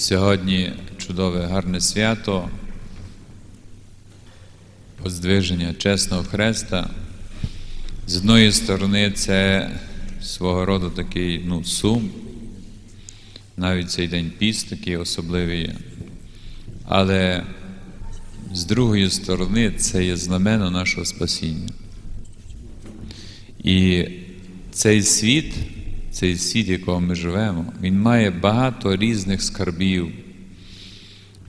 Сьогодні чудове гарне свято, поздвиження чесного хреста. З одної сторони, це свого роду такий ну, сум, навіть цей день піст такий особливий. Але з другої сторони, це є знамено нашого спасіння. І цей світ, цей світ, в якому ми живемо, він має багато різних скарбів,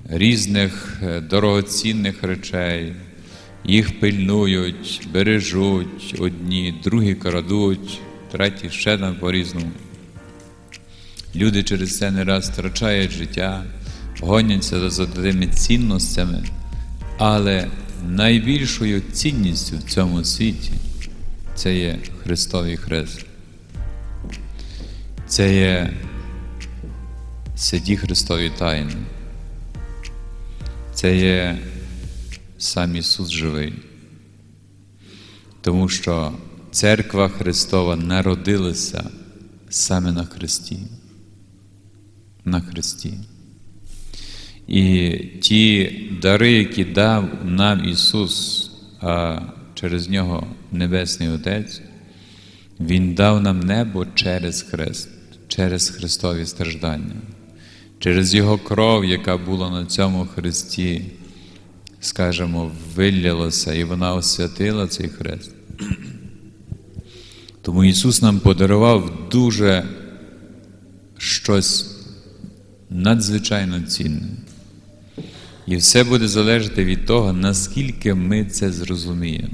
різних е, дорогоцінних речей. Їх пильнують, бережуть одні, другі крадуть, треті ще там по-різному. Люди через це не раз втрачають життя, гоняться за тими цінностями, але найбільшою цінністю в цьому світі це є Христовий Хрест. Це є святі Христові тайни. Це є сам Ісус живий. Тому що Церква Христова народилася саме на Христі. На Христі. І ті дари, які дав нам Ісус, а через Нього Небесний Отець, Він дав нам небо через Хрест, через Христові страждання, через Його кров, яка була на цьому Христі, скажімо, виллялася, і вона освятила цей хрест. Тому Ісус нам подарував дуже щось надзвичайно цінне. І все буде залежати від того, наскільки ми це зрозуміємо,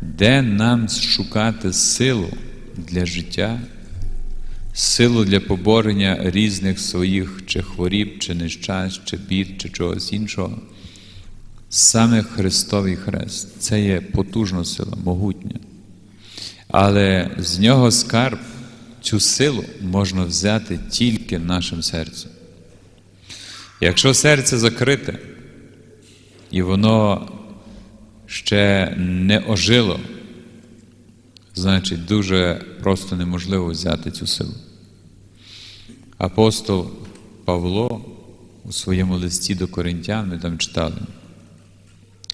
де нам шукати силу для життя, силу для поборення різних своїх чи хворіб, чи нещасть, чи бід, чи чогось іншого. Саме Христовий Хрест це є потужна сила, могутня. Але з нього скарб, цю силу можна взяти тільки нашим серцем. Якщо серце закрите, і воно ще не ожило, значить дуже просто неможливо взяти цю силу. Апостол Павло у своєму листі до Коринтян, ми там читали,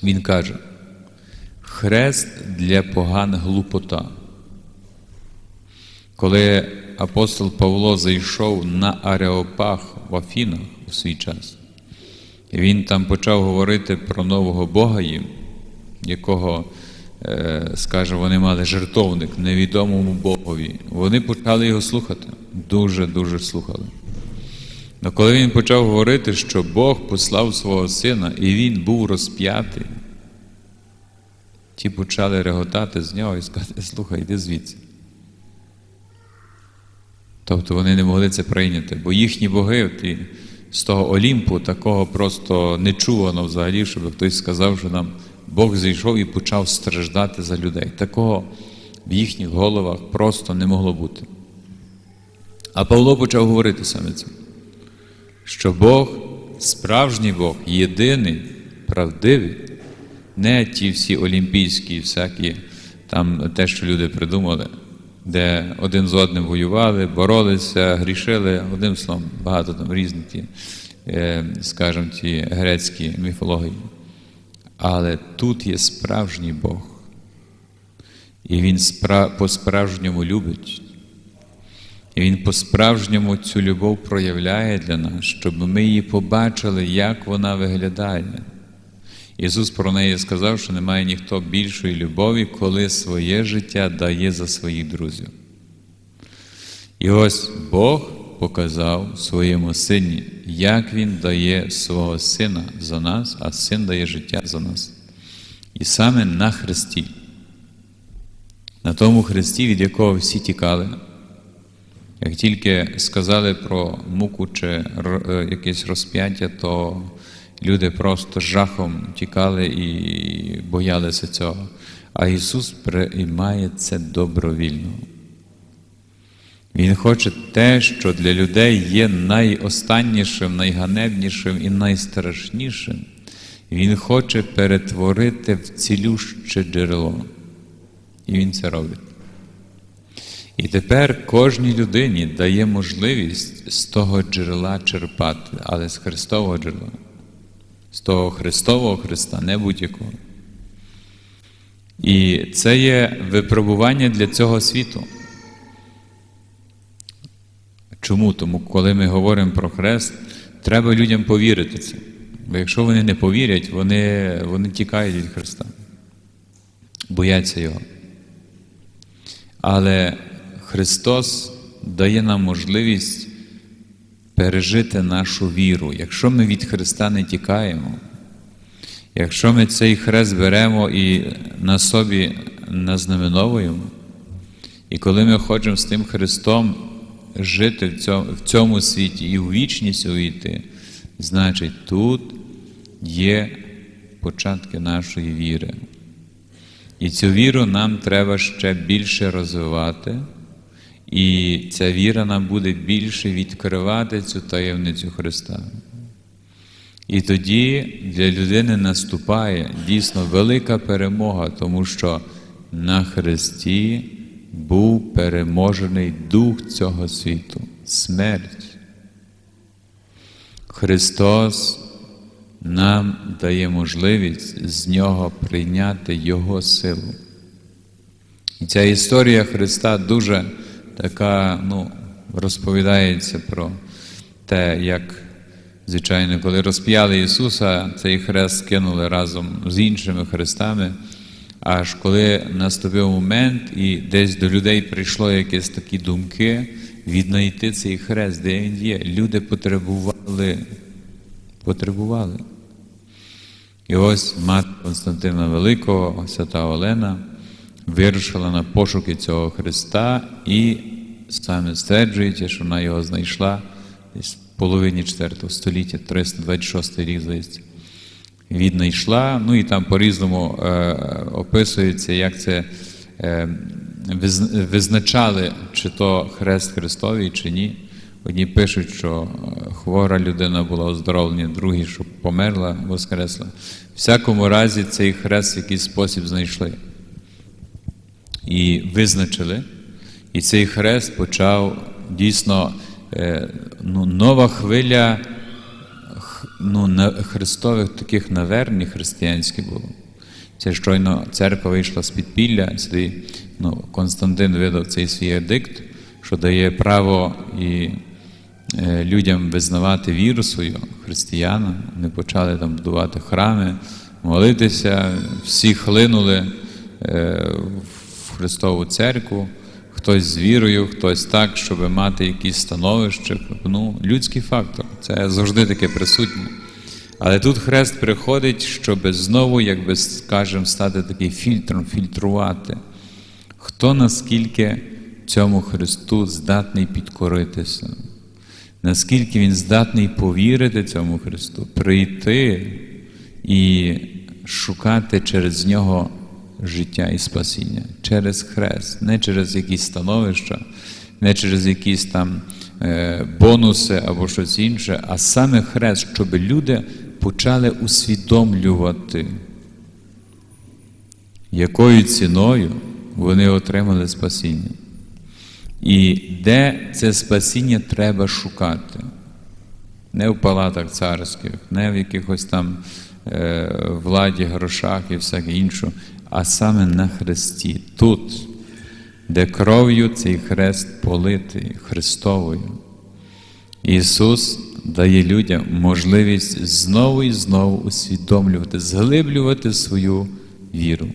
він каже, хрест для поган глупота. Коли апостол Павло зайшов на Ареопах в Афінах у свій час, він там почав говорити про нового Бога їм, якого, скаже, вони мали жертовник невідомому Богові. Вони почали його слухати, дуже-дуже слухали. Але коли він почав говорити, що Бог послав свого сина, і він був розп'ятий, ті почали реготати з нього і сказати, слухай, йди звідси. Тобто вони не могли це прийняти, бо їхні боги ті, з того Олімпу такого просто не чувано взагалі, щоб хтось сказав, що нам Бог зійшов і почав страждати за людей. Такого в їхніх головах просто не могло бути. А Павло почав говорити саме це, що Бог, справжній Бог, єдиний, правдивий, не ті всі олімпійські, всякі там те, що люди придумали де один з одним воювали, боролися, грішили, одним словом, багато там різних ті, е, скажімо, ті грецькі міфології. Але тут є справжній Бог. І Він по-справжньому любить. І Він по-справжньому цю любов проявляє для нас, щоб ми її побачили, як вона виглядає. Ісус про неї сказав, що немає ніхто більшої любові, коли своє життя дає за своїх друзів. І ось Бог показав своєму сині, як Він дає свого сина за нас, а син дає життя за нас. І саме на Христі, на тому Христі, від якого всі тікали. Як тільки сказали про муку чи якесь розп'яття, то Люди просто жахом тікали і боялися цього. А Ісус приймає це добровільно. Він хоче те, що для людей є найостаннішим, найганебнішим і найстрашнішим. Він хоче перетворити в цілюще джерело. І Він це робить. І тепер кожній людині дає можливість з того джерела черпати, але з Христового джерела, з того Христового Христа, не будь-якого. І це є випробування для цього світу. Чому? Тому, коли ми говоримо про хрест, треба людям повірити це. Бо якщо вони не повірять, вони, вони тікають від Христа, бояться Його. Але Христос дає нам можливість пережити нашу віру. Якщо ми від Христа не тікаємо, якщо ми цей хрест беремо і на собі назнаменовуємо, і коли ми хочемо з тим Христом жити в цьому, в цьому світі і в вічність увійти, значить тут є початки нашої віри. І цю віру нам треба ще більше розвивати, і ця віра нам буде більше відкривати цю таємницю Христа. І тоді для людини наступає дійсно велика перемога, тому що на Христі був переможений дух цього світу, смерть. Христос нам дає можливість з нього прийняти Його силу. І ця історія Христа дуже така, ну, розповідається про те, як, звичайно, коли розп'яли Ісуса, цей хрест кинули разом з іншими хрестами. Аж коли наступив момент, і десь до людей прийшло якісь такі думки віднайти цей хрест, де він є. Люди потребували, потребували. І ось мати Константина Великого, свята Олена, вирушила на пошуки цього Христа і саме стверджується, що вона його знайшла десь в половині 4 століття, 326 рік, здається. Віднайшла, ну і там по-різному е, описується, як це е, визначали, чи то хрест Христовий, чи ні. Одні пишуть, що е, хвора людина була оздоровлена, другі, що померла, воскресла. В всякому разі, цей хрест в якийсь спосіб знайшли і визначили. І цей хрест почав дійсно ну, нова хвиля ну, на- христових таких навернень християнських було. Це щойно церква вийшла з підпілля, сюди ну, Константин видав цей свій едикт, що дає право і е, людям визнавати віру свою, християнам. Вони почали там будувати храми, молитися, всі хлинули е, в Христову церкву, хтось з вірою, хтось так, щоб мати якісь становище. Ну, людський фактор, це завжди таке присутнє. Але тут хрест приходить, щоб знову, якби скажемо, стати таким фільтром, фільтрувати. Хто наскільки цьому Христу здатний підкоритися, наскільки він здатний повірити цьому Христу, прийти і шукати через нього життя і спасіння, через хрест, не через якісь становища, не через якісь там е, бонуси або щось інше, а саме хрест, щоб люди почали усвідомлювати, якою ціною вони отримали спасіння. І де це спасіння треба шукати. Не в палатах царських, не в якихось там е, владі, грошах і всяке інше, а саме на Христі, тут, де кров'ю цей хрест политий Христовою. Ісус дає людям можливість знову і знову усвідомлювати, зглиблювати свою віру.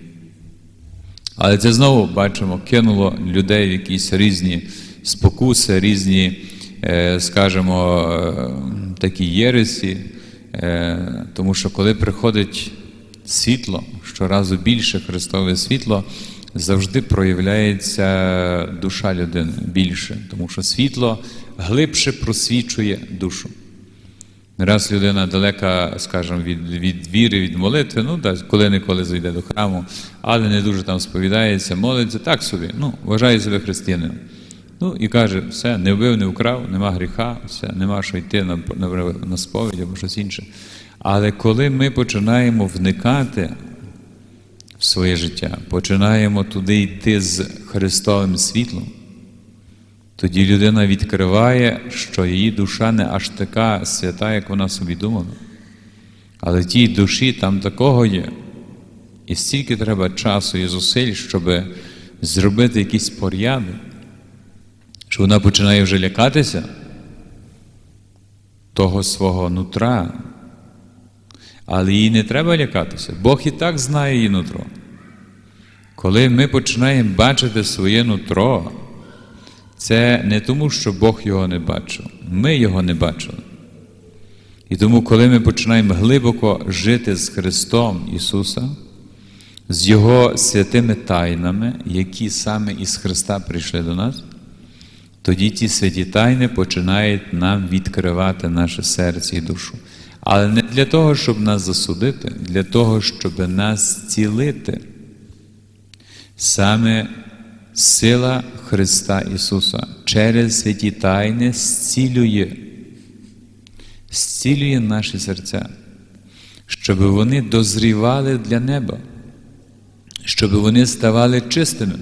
Але це знову бачимо, кинуло людей в якісь різні спокуси, різні, е, скажімо, е, такі єресі. Е, Тому що коли приходить світло, щоразу більше Христове світло, завжди проявляється душа людини більше, тому що світло глибше просвічує душу. Раз людина далека, скажімо, від, від віри, від молитви, ну, так, коли-неколи зайде до храму, але не дуже там сповідається, молиться так собі, ну, вважає себе християнином. Ну і каже, все, не вбив, не вкрав, нема гріха, все, нема що йти на, на, на сповідь або щось інше. Але коли ми починаємо вникати своє життя, починаємо туди йти з Христовим світлом, тоді людина відкриває, що її душа не аж така свята, як вона собі думала. Але тій душі там такого є. І стільки треба часу і зусиль, щоб зробити якийсь порядок, що вона починає вже лякатися того свого нутра. Але їй не треба лякатися. Бог і так знає її нутро. Коли ми починаємо бачити своє нутро, це не тому, що Бог його не бачив, ми його не бачили. І тому, коли ми починаємо глибоко жити з Христом Ісуса, з Його святими тайнами, які саме із Христа прийшли до нас, тоді ті святі тайни починають нам відкривати наше серце і душу. Але не для того, щоб нас засудити, для того, щоб нас цілити. Саме сила Христа Ісуса через святі тайни зцілює, зцілює наші серця, щоб вони дозрівали для неба, щоб вони ставали чистими,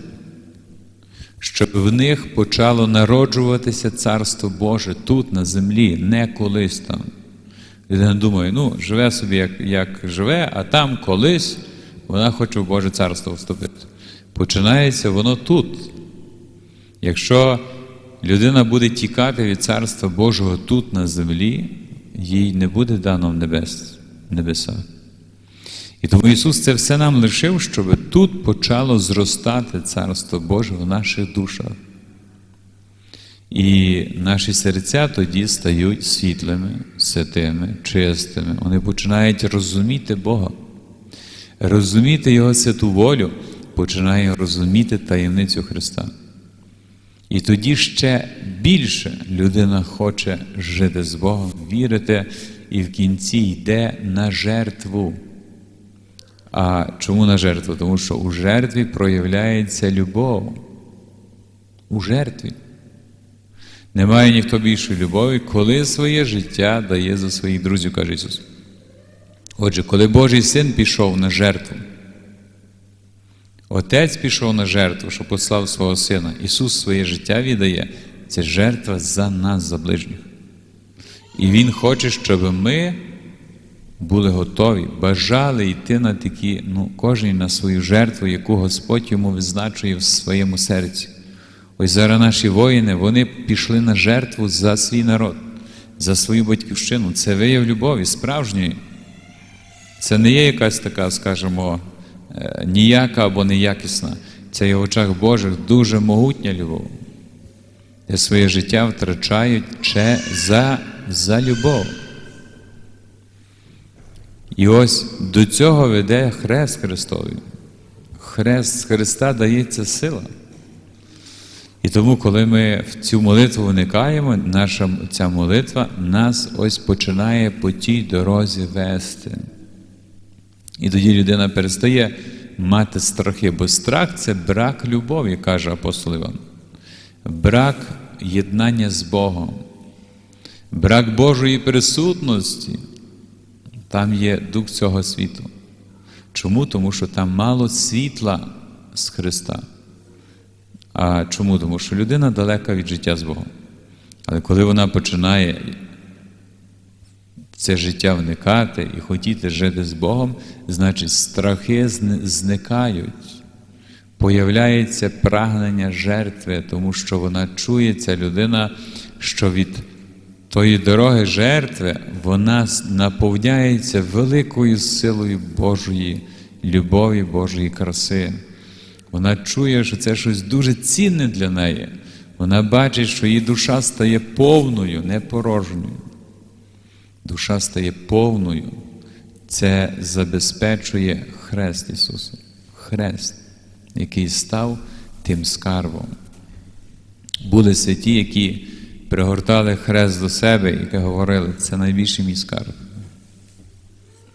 щоб в них почало народжуватися Царство Боже тут, на землі, не колись там. Людина думає, ну, живе собі, як, як живе, а там колись вона хоче в Боже царство вступити. Починається воно тут. Якщо людина буде тікати від Царства Божого тут на землі, їй не буде дано в небес, небеса. І тому Ісус це все нам лишив, щоб тут почало зростати Царство Боже в наших душах. І наші серця тоді стають світлими, святими, чистими. Вони починають розуміти Бога, розуміти Його святу волю, починає розуміти таємницю Христа. І тоді ще більше людина хоче жити з Богом, вірити, і в кінці йде на жертву. А чому на жертву? Тому що у жертві проявляється любов. У жертві. Немає ніхто більшої любові, коли своє життя дає за своїх друзів, каже Ісус. Отже, коли Божий син пішов на жертву, Отець пішов на жертву, що послав свого сина. Ісус своє життя віддає. Це жертва за нас, за ближніх. І Він хоче, щоб ми були готові, бажали йти на такі, ну, кожен на свою жертву, яку Господь йому визначує в своєму серці. Ось зараз наші воїни, вони пішли на жертву за свій народ, за свою батьківщину. Це вияв любові, справжньої. Це не є якась така, скажімо, ніяка або неякісна. Це є в очах Божих дуже могутня любов, де своє життя втрачають ще за, за любов. І ось до цього веде Хрест Христовий. Хрест з Христа дається сила. І тому, коли ми в цю молитву вникаємо, наша ця молитва нас ось починає по тій дорозі вести. І тоді людина перестає мати страхи, бо страх це брак любові, каже апостол Іван. Брак єднання з Богом, брак Божої присутності. Там є дух цього світу. Чому? Тому що там мало світла з Христа. А чому? Тому що людина далека від життя з Богом. Але коли вона починає це життя вникати і хотіти жити з Богом, значить страхи зникають. Появляється прагнення жертви, тому що вона чує ця людина, що від тої дороги жертви вона наповняється великою силою Божої любові, Божої краси. Вона чує, що це щось дуже цінне для неї. Вона бачить, що її душа стає повною, не порожньою. Душа стає повною. Це забезпечує Хрест Ісуса. Хрест, який став тим скарбом. Були святі, які пригортали хрест до себе і говорили, це найбільший мій скарб.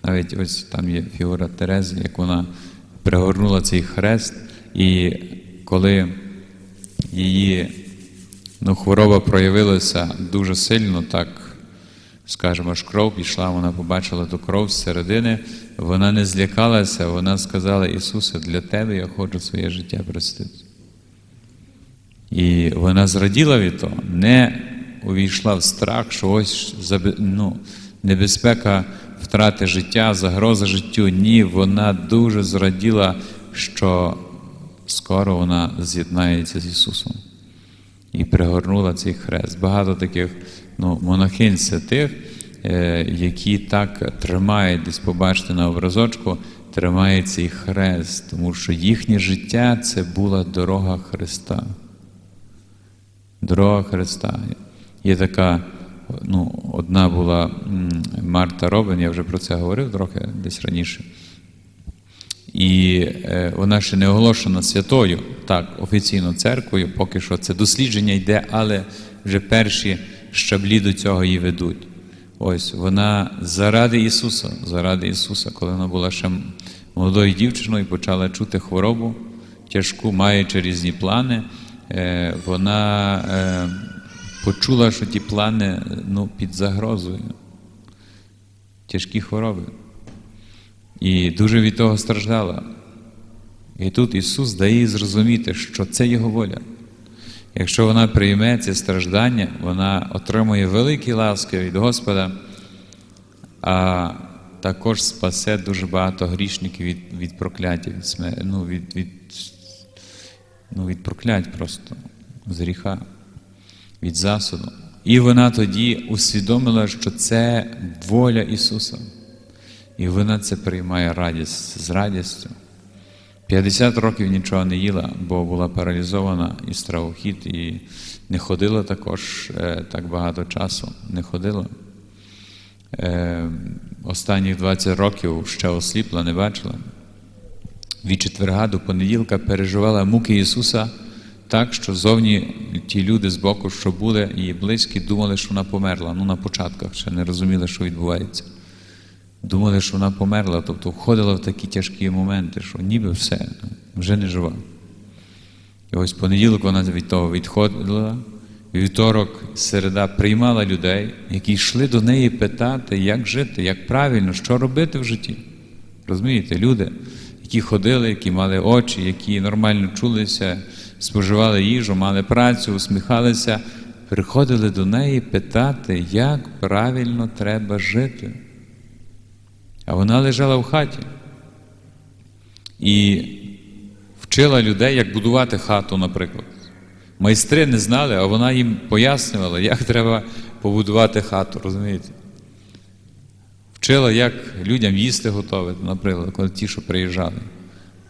Навіть ось там є фігура Терези, як вона пригорнула цей хрест, і коли її ну, хвороба проявилася дуже сильно, так, скажімо, аж кров пішла, вона побачила ту кров з середини, вона не злякалася, вона сказала, Ісусе, для Тебе я хочу своє життя простити. І вона зраділа від того, не увійшла в страх, що ось ну, небезпека втрати життя, загроза життю. Ні, вона дуже зраділа, що скоро вона з'єднається з Ісусом. І пригорнула цей хрест. Багато таких ну, монахинь святих, е, які так тримають, десь побачите на образочку, тримають цей хрест, тому що їхнє життя це була дорога Христа. Дорога Христа. Є така, ну, одна була Марта Робин, я вже про це говорив трохи десь раніше. І е, вона ще не оголошена святою, так, офіційно церквою, поки що це дослідження йде, але вже перші щаблі до цього її ведуть. Ось вона заради Ісуса, заради Ісуса, коли вона була ще молодою дівчиною, почала чути хворобу тяжку, маючи різні плани, е, вона е, почула, що ті плани ну, під загрозою. Тяжкі хвороби. І дуже від того страждала. І тут Ісус дає їй зрозуміти, що це Його воля. Якщо вона прийме ці страждання, вона отримує великі ласки від Господа, а також спасе дуже багато грішників від, від прокляття, від, ну, від, від, ну, від проклять просто, з гріха, від засуду. І вона тоді усвідомила, що це воля Ісуса. І вона це приймає радість з радістю. 50 років нічого не їла, бо була паралізована і стравохід, і не ходила також е, так багато часу. Не ходила. Е, останніх 20 років ще осліпла, не бачила. Від четверга до понеділка переживала муки Ісуса так, що зовні ті люди з боку, що були, її близькі, думали, що вона померла. Ну, на початках ще не розуміли, що відбувається. Думали, що вона померла, тобто входила в такі тяжкі моменти, що ніби все, вже не жива. І ось понеділок вона від того відходила, вівторок, середа приймала людей, які йшли до неї питати, як жити, як правильно, що робити в житті. Розумієте, люди, які ходили, які мали очі, які нормально чулися, споживали їжу, мали працю, усміхалися, приходили до неї питати, як правильно треба жити. А вона лежала в хаті і вчила людей, як будувати хату, наприклад. Майстри не знали, а вона їм пояснювала, як треба побудувати хату, розумієте? Вчила, як людям їсти готувати, наприклад, коли ті, що приїжджали,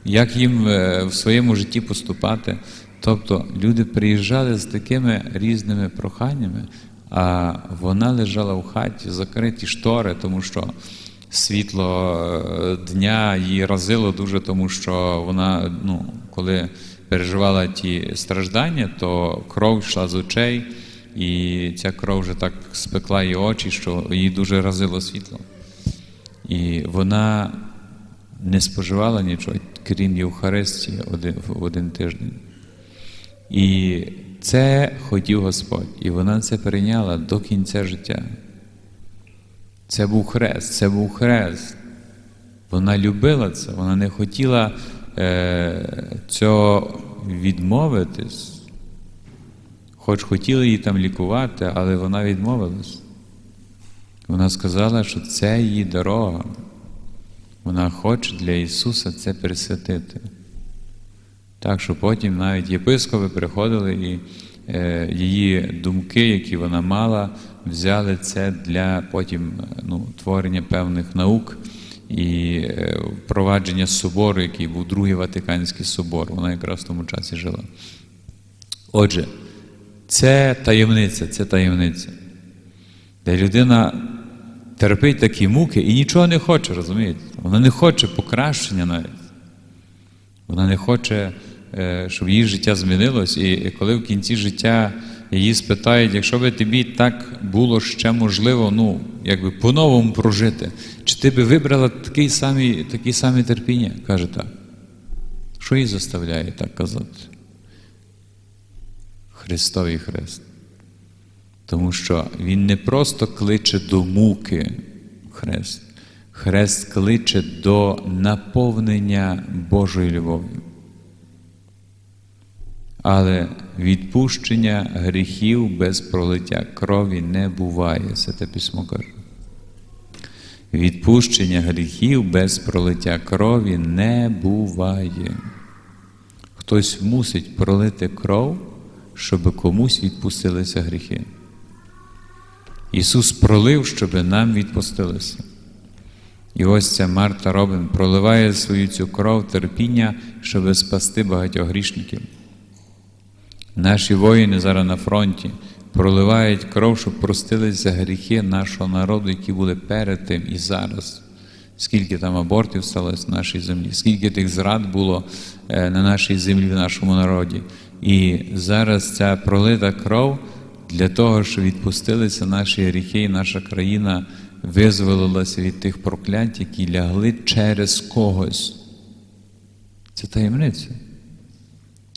як їм е, в своєму житті поступати. Тобто люди приїжджали з такими різними проханнями, а вона лежала в хаті, закриті штори, тому що світло е, дня її разило дуже, тому що вона, ну, коли переживала ті страждання, то кров йшла з очей, і ця кров вже так спекла її очі, що їй дуже разило світло. І вона не споживала нічого, крім Євхаристії один, в один тиждень. І це хотів Господь, і вона це перейняла до кінця життя. Це був хрест, це був хрест. Вона любила це, вона не хотіла е, цього відмовитись, хоч хотіли її там лікувати, але вона відмовилась. Вона сказала, що це її дорога. Вона хоче для Ісуса це присвятити. Так що потім навіть єпископи приходили і її думки, які вона мала, взяли це для потім ну, творення певних наук і е, впровадження собору, який був Другий Ватиканський собор. Вона якраз в тому часі жила. Отже, це таємниця, це таємниця, де людина терпить такі муки і нічого не хоче, розумієте? Вона не хоче покращення навіть. Вона не хоче, е, щоб її життя змінилось, і коли в кінці життя її спитають, якщо би тобі так було ще можливо, ну, якби по-новому прожити, чи ти би вибрала такий самий, такі самі терпіння? Каже так. Що її заставляє так казати? Христовий Хрест. Тому що Він не просто кличе до муки Хрест. Хрест кличе до наповнення Божої любові. Але відпущення гріхів без пролиття крові не буває, Святе письмо каже. Відпущення гріхів без пролиття крові не буває. Хтось мусить пролити кров, щоб комусь відпустилися гріхи. Ісус пролив, щоб нам відпустилися. І ось ця Марта Робин проливає свою цю кров терпіння, щоб спасти багатьох грішників. Наші воїни зараз на фронті проливають кров, щоб простилися гріхи нашого народу, які були перед тим і зараз. Скільки там абортів сталося на нашій землі, скільки тих зрад було е, на нашій землі, в нашому народі. І зараз ця пролита кров для того, щоб відпустилися наші гріхи, і наша країна визволилася від тих проклять, які лягли через когось. Це таємниця.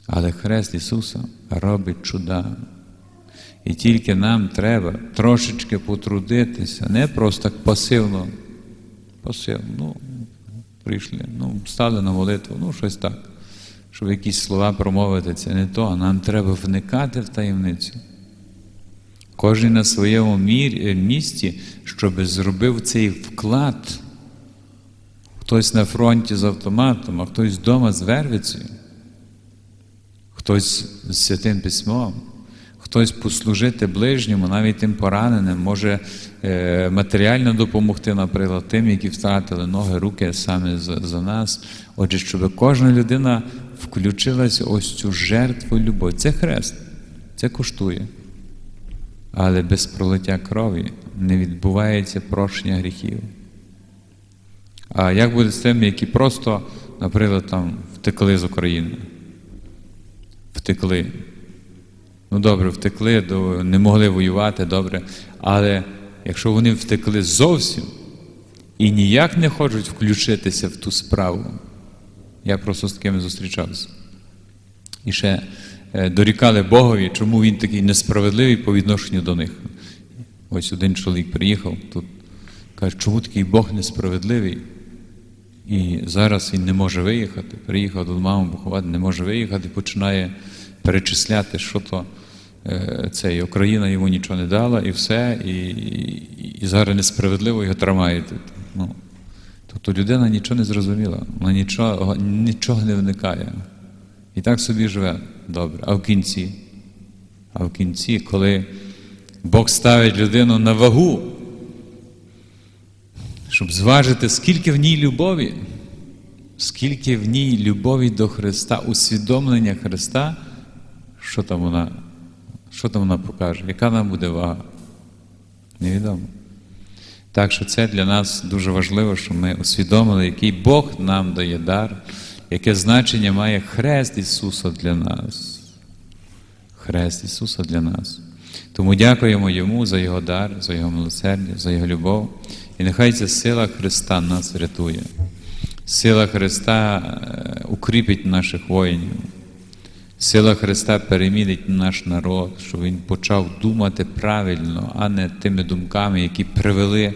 Але Хрест Ісуса робить чуда. І тільки нам треба трошечки потрудитися, не просто так пасивно. Пасивно, ну, прийшли, ну, стали на молитву, ну, щось так. Щоб якісь слова промовити, це не то, а нам треба вникати в таємницю. Кожен на своєму е, місці, щоб зробив цей вклад. Хтось на фронті з автоматом, а хтось вдома з вервицею, хтось з святим письмом, хтось послужити ближньому, навіть тим пораненим, може е, матеріально допомогти, наприклад, тим, які втратили ноги, руки саме за, нас. Отже, щоб кожна людина включилася ось цю жертву любові. Це хрест, це коштує. Але без пролиття крові не відбувається прощення гріхів. А як буде з тими, які просто, наприклад, там втекли з України? Втекли. Ну добре, втекли, не могли воювати, добре. Але якщо вони втекли зовсім і ніяк не хочуть включитися в ту справу, я просто з такими зустрічався. І ще е, дорікали Богові, чому він такий несправедливий по відношенню до них. Ось один чоловік приїхав тут, каже, чому такий Бог несправедливий? І зараз він не може виїхати. Приїхав до мами поховати, не може виїхати, починає перечисляти, що то е, це, і Україна йому нічого не дала, і все, і, і, і зараз несправедливо його тримають. Ну, тобто людина нічого не зрозуміла, вона нічого, нічого не вникає. І так собі живе добре. А в кінці, а в кінці, коли Бог ставить людину на вагу, щоб зважити, скільки в ній любові, скільки в ній любові до Христа, усвідомлення Христа, що там вона, що там вона покаже, яка нам буде вага? Невідомо. Так що це для нас дуже важливо, щоб ми усвідомили, який Бог нам дає дар, яке значення має Хрест Ісуса для нас. Хрест Ісуса для нас. Тому дякуємо Йому за Його дар, за Його милосердя, за Його любов. І нехай ця сила Христа нас рятує. Сила Христа е, укріпить наших воїнів. Сила Христа перемінить наш народ, щоб він почав думати правильно, а не тими думками, які привели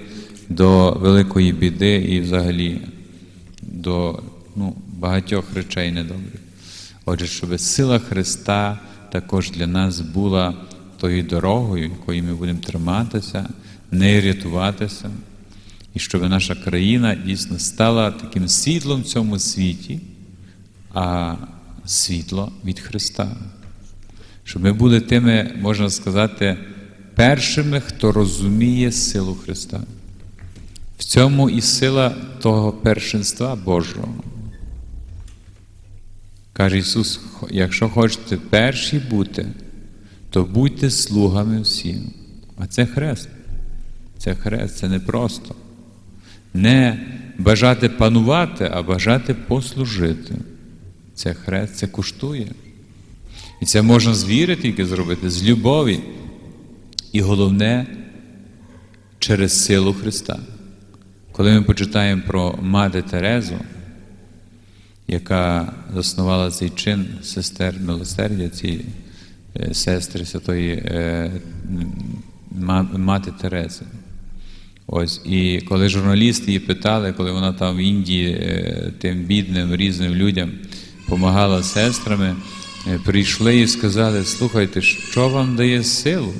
до великої біди і взагалі до ну, багатьох речей недобрих. Отже, щоб сила Христа також для нас була тою дорогою, якою ми будемо триматися, не рятуватися, і щоб наша країна дійсно стала таким світлом в цьому світі, а світло від Христа. Щоб ми були тими, можна сказати, першими, хто розуміє силу Христа. В цьому і сила того першинства Божого. Каже Ісус, якщо хочете перші бути, то будьте слугами всім. А це хрест. Це хрест, це не просто. Не бажати панувати, а бажати послужити. Це хрест, це коштує. І це можна з віри тільки зробити, з любові. І головне через силу Христа. Коли ми почитаємо про Мати Терезу, яка заснувала цей чин сестер милосердя, ці е, сестри Святої е, Мати Терези. Ось, і коли журналісти її питали, коли вона там в Індії е, тим бідним різним людям допомагала сестрами, е, прийшли і сказали: слухайте, що вам дає силу,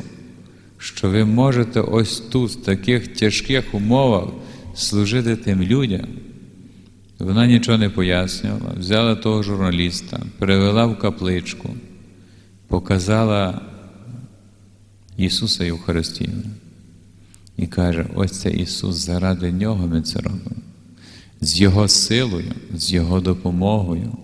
що ви можете ось тут, в таких тяжких умовах, служити тим людям. Вона нічого не пояснювала, взяла того журналіста, перевела в капличку, показала Ісуса Євхаристію. І каже, ось це Ісус, заради Нього ми це робимо. З Його силою, з Його допомогою.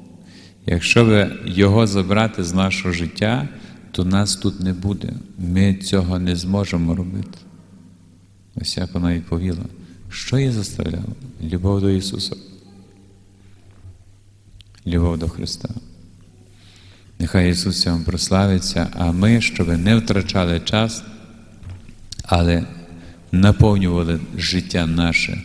Якщо ви Його забрати з нашого життя, то нас тут не буде. Ми цього не зможемо робити. Ось як вона відповіла, що її заставляло? Любов до Ісуса. Любов до Христа. Нехай Ісус цьому прославиться, а ми, щоб не втрачали час, але наповнювали життя наше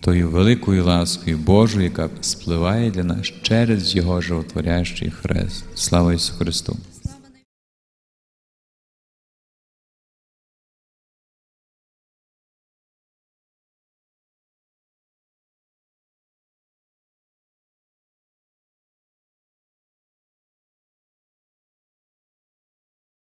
тою великою ласкою Божою, яка спливає для нас через Його животворящий хрест. Слава Ісусу Христу!